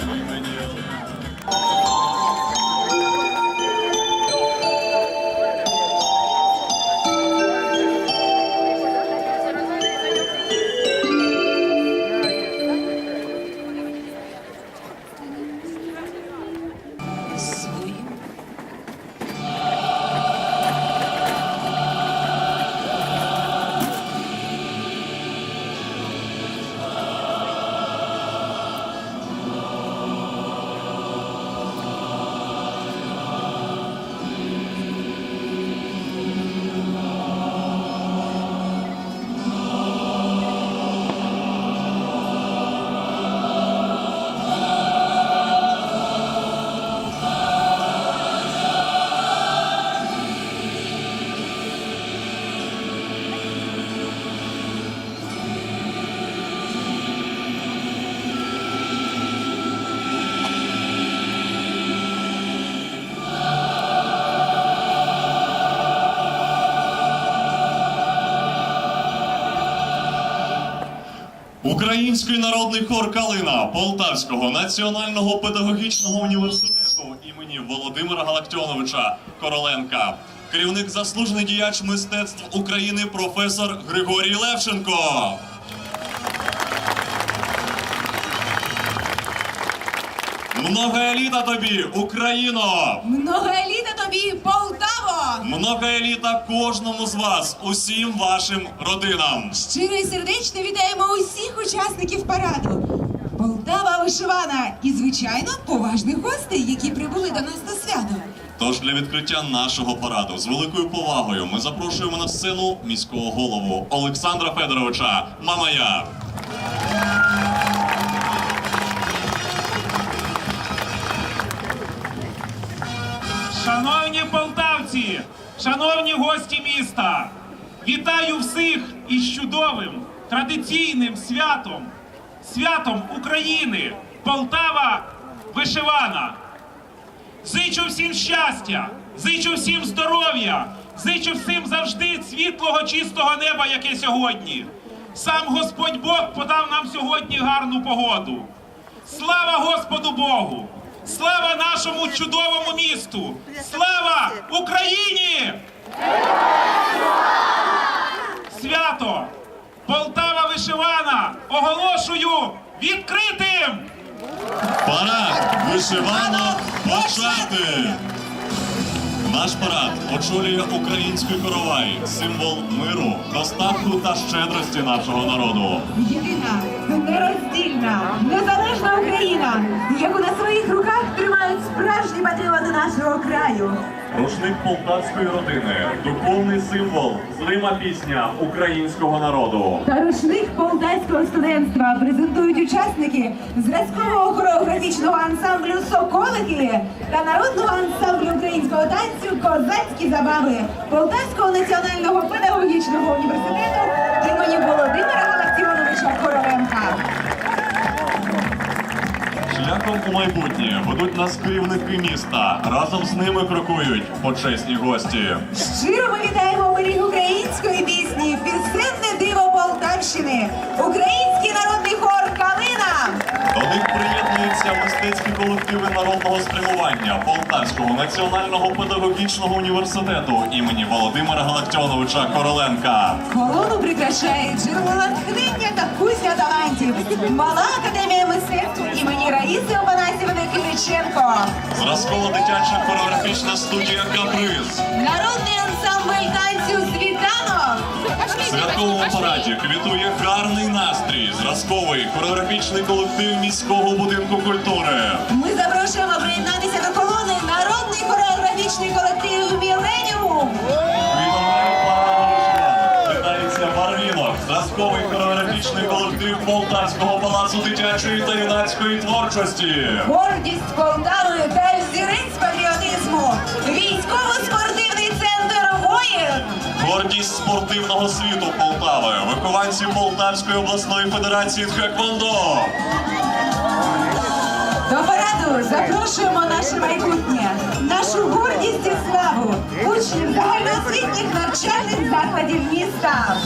Thank you. Український народний хор Калина Полтавського національного педагогічного університету імені Володимира Галактіоновича Короленка. Керівник заслужений діяч мистецтв України професор Григорій Левченко. Много еліта тобі, Україно! Много еліта тобі, Полтаво! Много еліта кожному з вас, усім вашим родинам. Щиро і сердечно вітаємо усіх учасників параду. Полтава вишивана і, звичайно, поважних гостей, які прибули до нас на свято. Тож для відкриття нашого параду з великою повагою ми запрошуємо на сцену міського голову Олександра Федоровича Мамая. Шановні полтавці, шановні гості міста, вітаю всіх із чудовим традиційним святом, святом України, Полтава вишивана. Зичу всім щастя, зичу всім здоров'я, зичу всім завжди світлого, чистого неба, яке сьогодні. Сам Господь Бог подав нам сьогодні гарну погоду. Слава Господу Богу! Слава нашому чудовому місту! Слава Україні! Свято! Полтава вишивана! Оголошую відкритим! Парад вишивано почати! Наш парад очолює український коровай, символ миру, достатку та щедрості нашого народу. Єдина, нероздільна, незалежна Україна, яку на своїх руках справжні патріоти нашого краю. Рушник полтавської родини, духовний символ, зрима пісня українського народу. Та рушник полтавського студентства презентують учасники зразкового хореографічного ансамблю Соколики та народного ансамблю українського танцю Козацькі забави Полтавського національного педагогічного університету імені Володимира Шляхом у майбутнє ведуть нас керівники міста. Разом з ними крокують почесні гості. Щиро ми вітаємо оберіг української пісні, пісенне диво Полтавщини, український народний хор. До них приєднуються мистецькі колективи народного спрямування Полтавського національного педагогічного університету імені Володимира Галактіоновича Короленка. Колону прикрашає джерело натхнення та кузня талантів. Мала академія мистецтв імені Раїси Опанасівни Кириченко. Зразково дитяча хореографічна студія Каприз. Народний ансамбль танцю Світанок. Святковому параді квітує гарний настрій. Зразковий хореографічний колектив міського будинку культури. Ми запрошуємо приєднатися до колони народний хореографічний колектив Міленіум. Вітається Барвінок, зразковий хореографічний колектив Полтавського палацу дитячої та юнацької творчості. Гордість Полтави та взірець патріотизму. Воїн. Гордість спортивного світу Полтави, вихованці Полтавської обласної федерації Тхеквондо. До параду запрошуємо наше майбутнє, нашу гордість і славу, учнів загальноосвітніх навчальних закладів міста.